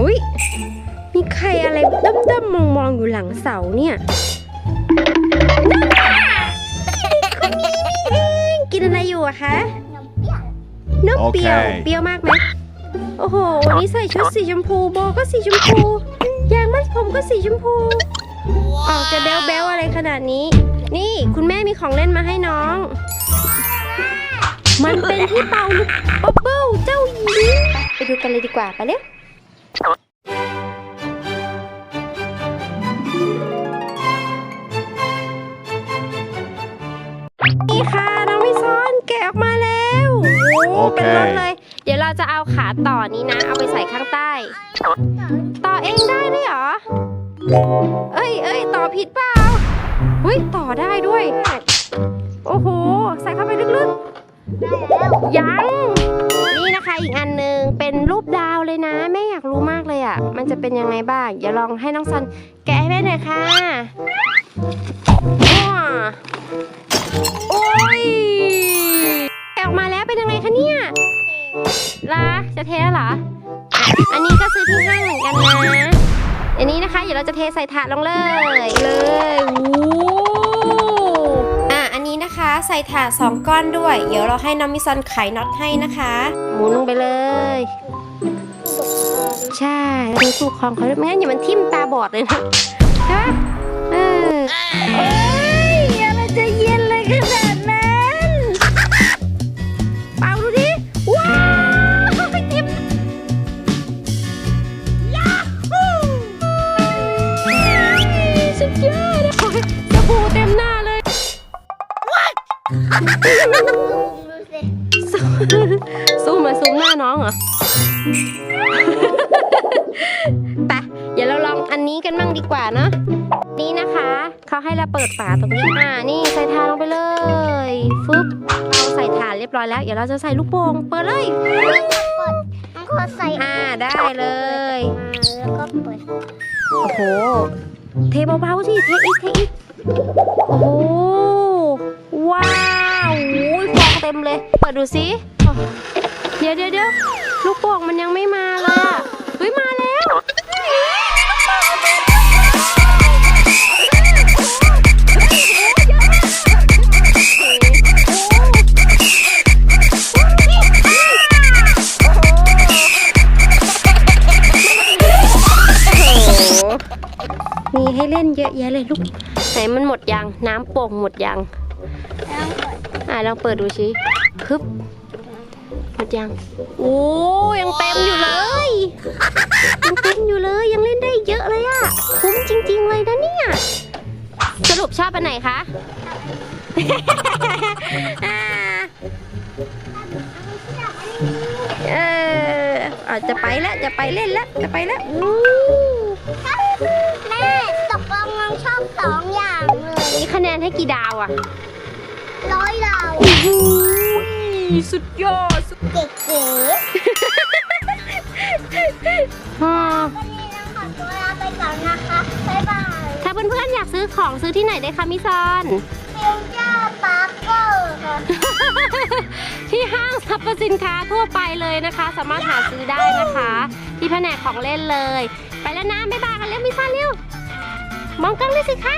อุ้ยมีใครอะไรด้อมๆมองๆอยู่หลังเสาเนี่ยนั่นน่ะคนนี้นี่เองกินอะไรอยู่อะคะนมเปรี้ยวโอเคเปรี้ยวมากไหมโอ้โหวันนี้ใส่ชุดสีชมพูโบก็สีชมพูยางมัดผมก็สีชมพูออกจะแบ๊วๆอะไรขนาดนี้ นี่คุณแม่มีของเล่นมาให้น้อง มันเป็นที่เป่าลูกบับเบิ้ลเจ้าหญิงไปดูกันเลยดีกว่าไปเร็ว นี่ค่ะน้องมิซอนแกะออกมาแล้วโอ้โอเค เป็นรถเลย เดี๋ยวเราจะเอาขาต่อนี้นะ เอาไปใส่ข้างใต้ ต่อเองได้ด้วยเหรอ เอ้ยเอ้ยต่อผิดเปล่าเฮ้ยต่อได้ด้วย โอ้โห ใส่เข้าไปลึกๆ ยัง นี่นะคะอีกอันหนึ่งเป็นรูปดาวเลยนะ แม่อยากรู้มากเลยอะ มันจะเป็นยังไงบ้าง อย่าลองให้น้องซันแกะให้แม่หน่อยค่ะว้าโอ้ จะเทแล้วเหรออะอันนี้ก็ซื้อที่ห้างเหมือนกันนะอันนี้นะคะเดี๋ยวเราจะเทใส่ถาดลงเลย เลยวู้อะอันนี้นะคะใส่ถาดสองก้อนด้วย เดี๋ยวเราให้น้องมิซอนไขน็อตให้นะคะ หมุนลงไปเลย ใช่ดูสูของเขาด้วยไม่งั้นอย่ามันทิ่มตาบอดเลยนะใช่ปะเออเอ้ยอะไรจะเย็นเลยขนาด ซูซูมมาซูมหน้าน้องเหรอ ไปเดี๋ยวเราลองอันนี้กันบ้างดีกว่าเนอะนี่นะคะ เขาให้เราเปิดฝาตรงนี้ อ่า นี่ใส่ทานลงไปเลย ฟึบเราใส่ฐานเรียบร้อยแล้ว เดี๋ยวเราจะใส่ลูกโป่ง เปิดเลยมันก็ใส่อ่า ได้เลย แล้วก็เปิดโอ้โห เทเบาๆสิ เทอีก เทอีก โอ้โหว้าวโอ้ยฟองเต็มเลย เปิดดูสิเดี๋ยวเดี๋ยวเดี๋ยวลูกโป่งมันยังไม่มาเลยอะเฮ้ยมาแล้วโอ้โหมีให้เล่นเยอะแยะเลยลูก ไหนมันหมดยัง น้ำโป่งหมดยังแล้วเปิด อะลองเปิดดูสิคึบหมดยัง โอ้ยังเต็มอยู่เลย ยังเต็มอยู่เลยยังเล่นได้เยอะเลยอะคุ้มจริง ๆ เลยนะเนี่ย สรุปชอบอันไหนคะอ่าเอออาจจะไปแล้วจะไปเล่นแล้วจะไปแล้ว นนให้กี่ดาวอะร้อยดาวสุดยอดสุดเก๋ฮ่าๆวันนี้น้องขอตัวลาไปก่อนนะคะบ๊ายบายถ้าเพื่อนๆอยากซื้อของซื้อที่ไหนได้คะมิซอนฟิวเจอร์ปาร์เกอร์ค่ะที่ห้างสรรพสินค้าทั่วไปเลยนะคะ สามารถหาซื้อได้นะคะ ที่แผนกของเล่นเลย ไปแล้วนะบ๊ายบายกันเร็วมิซอนเร็วมองกล้องด้วยสิคะ